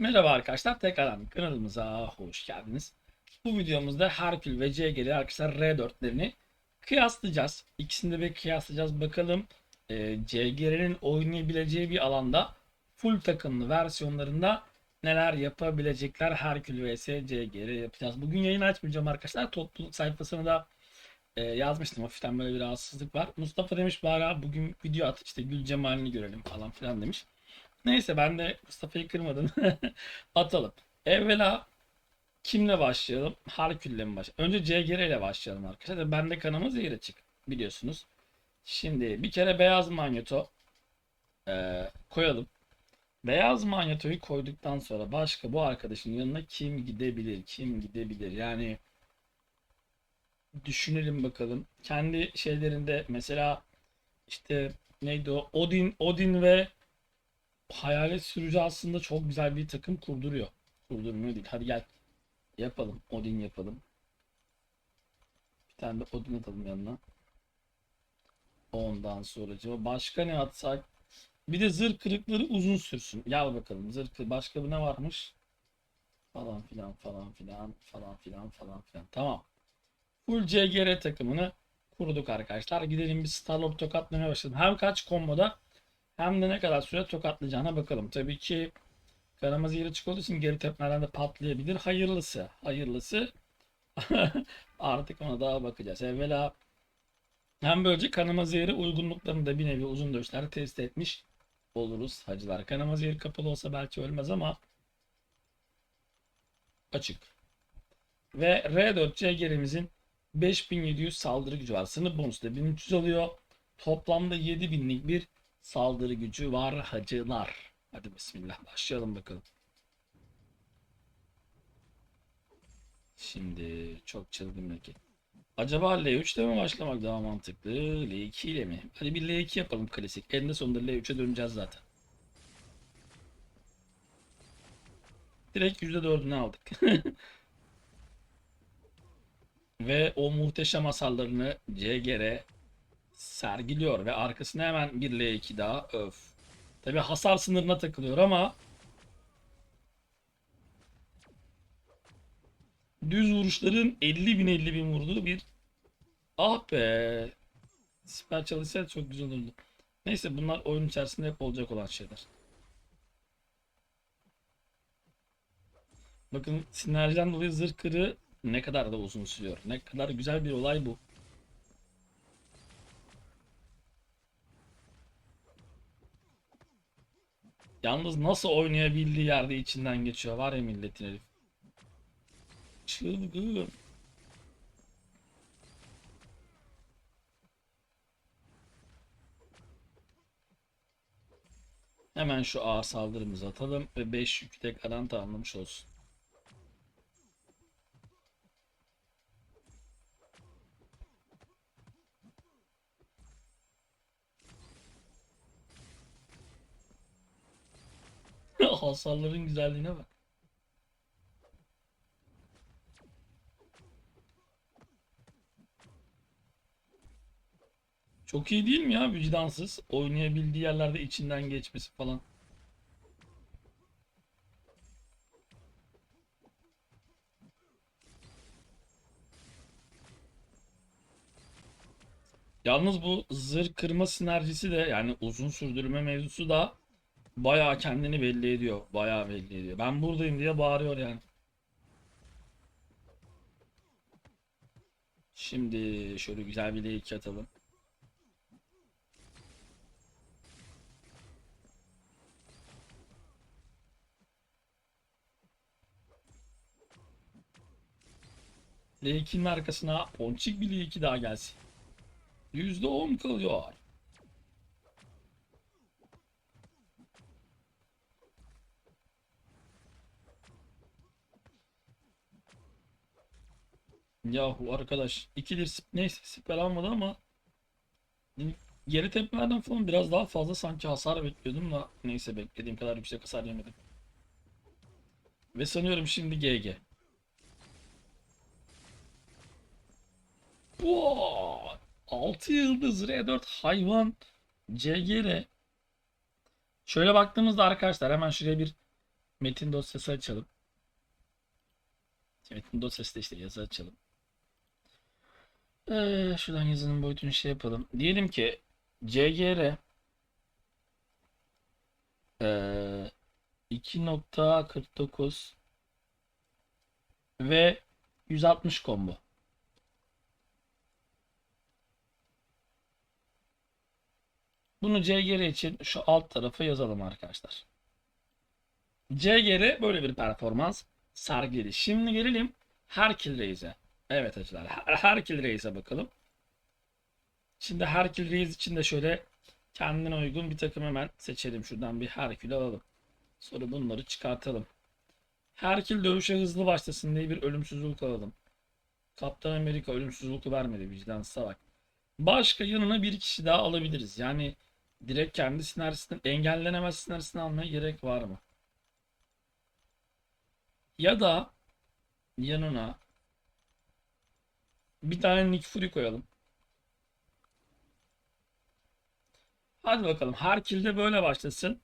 Merhaba arkadaşlar, tekrardan kanalımıza hoş geldiniz. Bu videomuzda Herkül ve CG'li arkadaşlar R4'lerini kıyaslayacağız. İkisini de bir kıyaslayacağız. Bakalım e, CG'lerin oynayabileceği bir alanda full takımlı versiyonlarında neler yapabilecekler Herkül vs CG'li yapacağız. Bugün yayın açmayacağım arkadaşlar. Topluluk sayfasına da e, yazmıştım. Hafiften böyle bir rahatsızlık var. Mustafa demiş bari bugün video at işte Gül Cemal'ini görelim falan filan demiş. Neyse ben de Mustafa'yı kırmadım. Atalım. Evvela kimle başlayalım? Herkül'le mi başlayalım? Önce CGR ile başlayalım arkadaşlar. Bende kanama zehir açık biliyorsunuz. Şimdi bir kere beyaz manyeto e, koyalım. Beyaz manyetoyu koyduktan sonra başka bu arkadaşın yanına kim gidebilir? Kim gidebilir? Yani düşünelim bakalım. Kendi şeylerinde mesela işte neydi o? Odin, Odin ve Hayalet sürücü aslında çok güzel bir takım kurduruyor. Kurdurmuyor değil. Hadi gel. Yapalım. Odin yapalım. Bir tane de Odin atalım yanına. Ondan sonra başka ne atsak? Bir de zırh kırıkları uzun sürsün. Gel bakalım. Zırh kırık. Başka ne varmış? Falan filan falan filan falan filan falan filan. Tamam. Full CGR takımını kurduk arkadaşlar. Gidelim bir Starlord tokatlamaya başladım. Hem kaç komboda hem de ne kadar süre tokatlayacağına bakalım. Tabii ki kanamaz yeri açık olduğu için geri tepmelerden de patlayabilir. Hayırlısı. Hayırlısı. Artık ona daha bakacağız. Evvela hem böylece kanama zehri uygunluklarını da bir nevi uzun dövüşlerde test etmiş oluruz hacılar. Kanama zehri kapalı olsa belki ölmez ama açık. Ve R4C gerimizin 5700 saldırı gücü var. Sınıf bonusu da 1300 alıyor. Toplamda 7000'lik bir saldırı gücü var hacılar. Hadi bismillah başlayalım bakalım. Şimdi çok çılgın bir Acaba L3'te mi başlamak daha mantıklı? L2 ile mi? Hadi bir L2 yapalım klasik. En de sonunda L3'e döneceğiz zaten. Direkt %4'ünü aldık. Ve o muhteşem hasarlarını CGR sergiliyor ve arkasına hemen bir L2 daha öf. Tabi hasar sınırına takılıyor ama düz vuruşların 50 bin 50 bin vurduğu bir ah be siper çalışsaydı çok güzel olurdu. Neyse bunlar oyun içerisinde hep olacak olan şeyler. Bakın sinerjiden dolayı zırh kırığı ne kadar da uzun sürüyor. Ne kadar güzel bir olay bu. Yalnız nasıl oynayabildiği yerde içinden geçiyor var ya milletin herif. Çılgın. Hemen şu ağır saldırımızı atalım ve 5 yükü tekrardan tamamlamış olsun. Hasarların güzelliğine bak. Çok iyi değil mi ya vicdansız? Oynayabildiği yerlerde içinden geçmesi falan. Yalnız bu zırh kırma sinerjisi de yani uzun sürdürme mevzusu da bayağı kendini belli ediyor. Bayağı belli ediyor. Ben buradayım diye bağırıyor yani. Şimdi şöyle güzel bir L2 atalım. L2'nin arkasına ponçik bir L2 daha gelsin. %10 kalıyor. Yahu arkadaş ikidir neyse siper almadı ama geri tepmelerden falan biraz daha fazla sanki hasar bekliyordum da neyse beklediğim kadar yüksek hasar yemedim. Ve sanıyorum şimdi GG. Bu 6 yıldız R4 hayvan CGR. Şöyle baktığımızda arkadaşlar hemen şuraya bir metin dosyası açalım. Metin dosyası da işte yazı açalım. Ee, şuradan yazının boyutunu şey yapalım. Diyelim ki CGR ee, 2.49 ve 160 combo. Bunu CGR için şu alt tarafa yazalım arkadaşlar. CGR böyle bir performans sergiledi. Şimdi gelelim Herkül Reis'e. Evet arkadaşlar Her Herkül Reis'e bakalım. Şimdi Herkül Reis için de şöyle kendine uygun bir takım hemen seçelim. Şuradan bir Herkül alalım. Sonra bunları çıkartalım. Herkül dövüşe hızlı başlasın diye bir ölümsüzlük alalım. Kaptan Amerika ölümsüzlüğü vermedi vicdan salak. Başka yanına bir kişi daha alabiliriz. Yani direkt kendi sinerjisinden engellenemez sinerjisini almaya gerek var mı? Ya da yanına bir tane Nick Fury koyalım. Hadi bakalım. Her kilde böyle başlasın.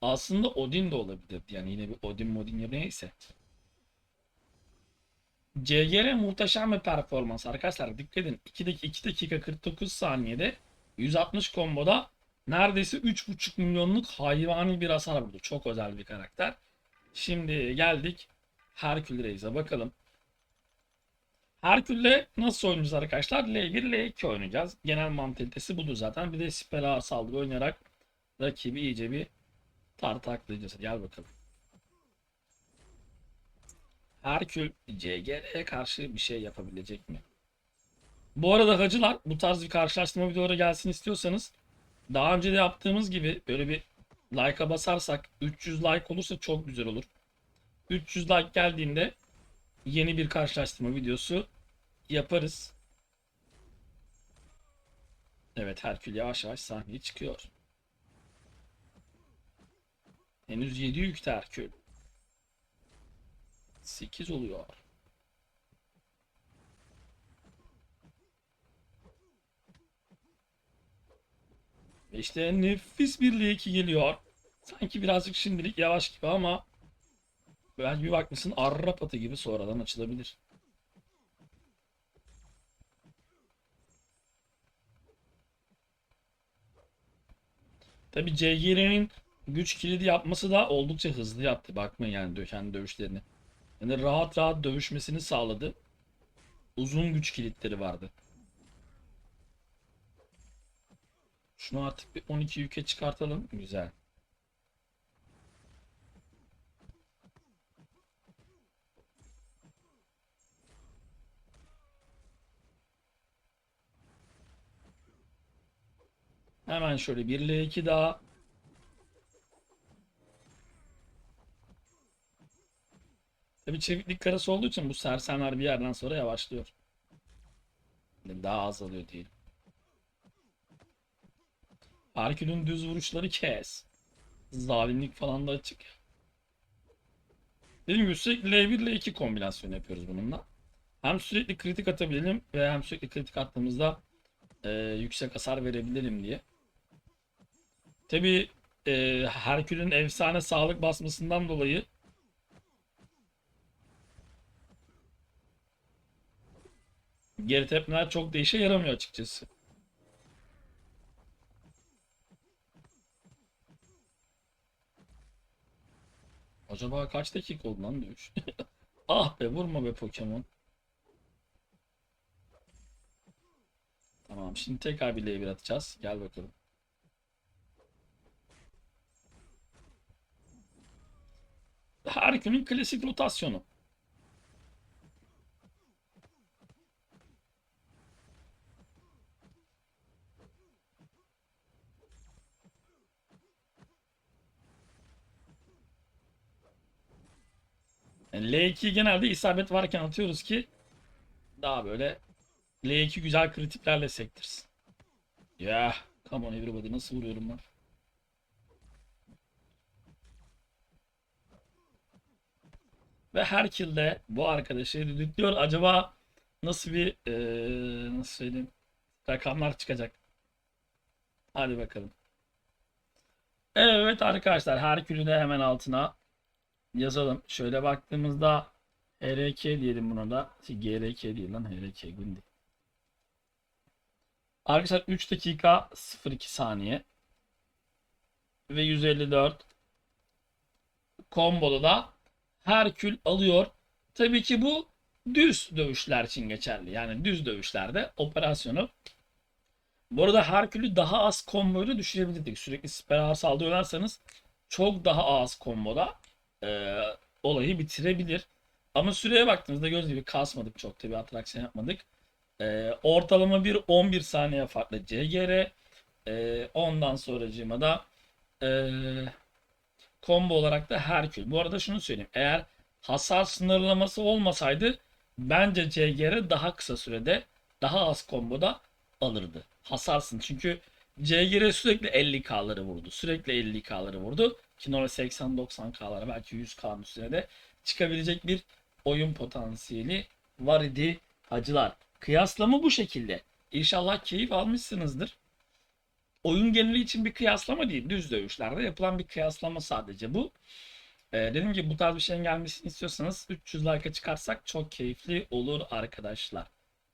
Aslında Odin de olabilir. Yani yine bir Odin modin ya neyse. CGR muhteşem bir performans arkadaşlar. Dikkat edin. 2 dakika, 2 dakika 49 saniyede 160 komboda neredeyse 3.5 milyonluk hayvani bir hasar vurdu. Çok özel bir karakter. Şimdi geldik Herkül Reis'e bakalım. Herkül'le nasıl oynayacağız arkadaşlar? L1, L2 oynayacağız. Genel mantalitesi budur zaten. Bir de ağır saldırı oynayarak rakibi iyice bir tartaklayacağız. Gel bakalım. Herkül CGR'ye karşı bir şey yapabilecek mi? Bu arada hacılar bu tarz bir karşılaştırma videoları gelsin istiyorsanız daha önce de yaptığımız gibi böyle bir like'a basarsak 300 like olursa çok güzel olur. 300 like geldiğinde yeni bir karşılaştırma videosu yaparız. Evet Herkül yavaş yavaş sahneye çıkıyor. Henüz 7 yükte Herkül. 8 oluyor. Ve işte nefis bir L2 geliyor. Sanki birazcık şimdilik yavaş gibi ama belki bir bakmışsın Arrap atı gibi sonradan açılabilir. Tabi CGR'nin güç kilidi yapması da oldukça hızlı yaptı. Bakmayın yani dö- kendi dövüşlerini. Yani rahat rahat dövüşmesini sağladı. Uzun güç kilitleri vardı. Şunu artık bir 12 yüke çıkartalım. Güzel. Hemen şöyle 1 ile 2 daha. Tabii çeviklik karası olduğu için bu sersemler bir yerden sonra yavaşlıyor. Daha azalıyor diyelim. Herkül'ün düz vuruşları kes. Zalimlik falan da açık. Dediğim gibi sürekli L1 ile 2 kombinasyon yapıyoruz bununla. Hem sürekli kritik atabilelim ve hem sürekli kritik attığımızda e, yüksek hasar verebilelim diye. Tabi e, Herkül'ün efsane sağlık basmasından dolayı geri tepmeler çok da işe yaramıyor açıkçası. Acaba kaç dakika oldu lan dövüş? ah be vurma be Pokemon. Tamam şimdi tekrar bir L1 atacağız. Gel bakalım. Her günün klasik rotasyonu. Yani L2'yi genelde isabet varken atıyoruz ki daha böyle L2 güzel kritiklerle sektirsin. Ya, come on everybody nasıl vuruyorum ben? Ve her kill'de bu arkadaşı düdüklüyor. Acaba nasıl bir eee, nasıl söyleyeyim rakamlar çıkacak? Hadi bakalım. Evet arkadaşlar Herkül'ü de hemen altına yazalım. Şöyle baktığımızda HRK diyelim buna da. Şey, GRK değil lan HRK Gundi. Arkadaşlar 3 dakika 02 saniye ve 154 kombolu da Herkül alıyor. Tabii ki bu düz dövüşler için geçerli. Yani düz dövüşlerde operasyonu bu arada Herkül'ü daha az komboyla düşürebilirdik. Sürekli siper ağır saldırıyorlarsanız çok daha az komboda e, olayı bitirebilir. Ama süreye baktığınızda gördüğünüz gibi kasmadık çok tabii atraksiyon yapmadık. E, ortalama bir 11 saniye farklı CGR. E, ondan sonracığıma da e, combo olarak da Herkül. Bu arada şunu söyleyeyim. Eğer hasar sınırlaması olmasaydı bence CGR daha kısa sürede daha az komboda alırdı. Hasarsın. Çünkü CGR sürekli 50k'ları vurdu. Sürekli 50k'ları vurdu. Kinora 80-90k'lara belki 100k'nın üstüne de çıkabilecek bir oyun potansiyeli var idi hacılar. Kıyaslama bu şekilde. İnşallah keyif almışsınızdır. Oyun geneli için bir kıyaslama değil. Düz dövüşlerde yapılan bir kıyaslama sadece bu. Ee, dediğim gibi bu tarz bir şeyin gelmesini istiyorsanız 300 like'a çıkarsak çok keyifli olur arkadaşlar.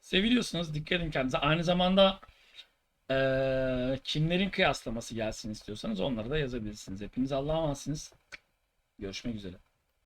Seviliyorsunuz. Dikkat edin kendinize. Aynı zamanda eee, kimlerin kıyaslaması gelsin istiyorsanız onları da yazabilirsiniz. Hepiniz Allah'a emanetsiniz. Görüşmek üzere.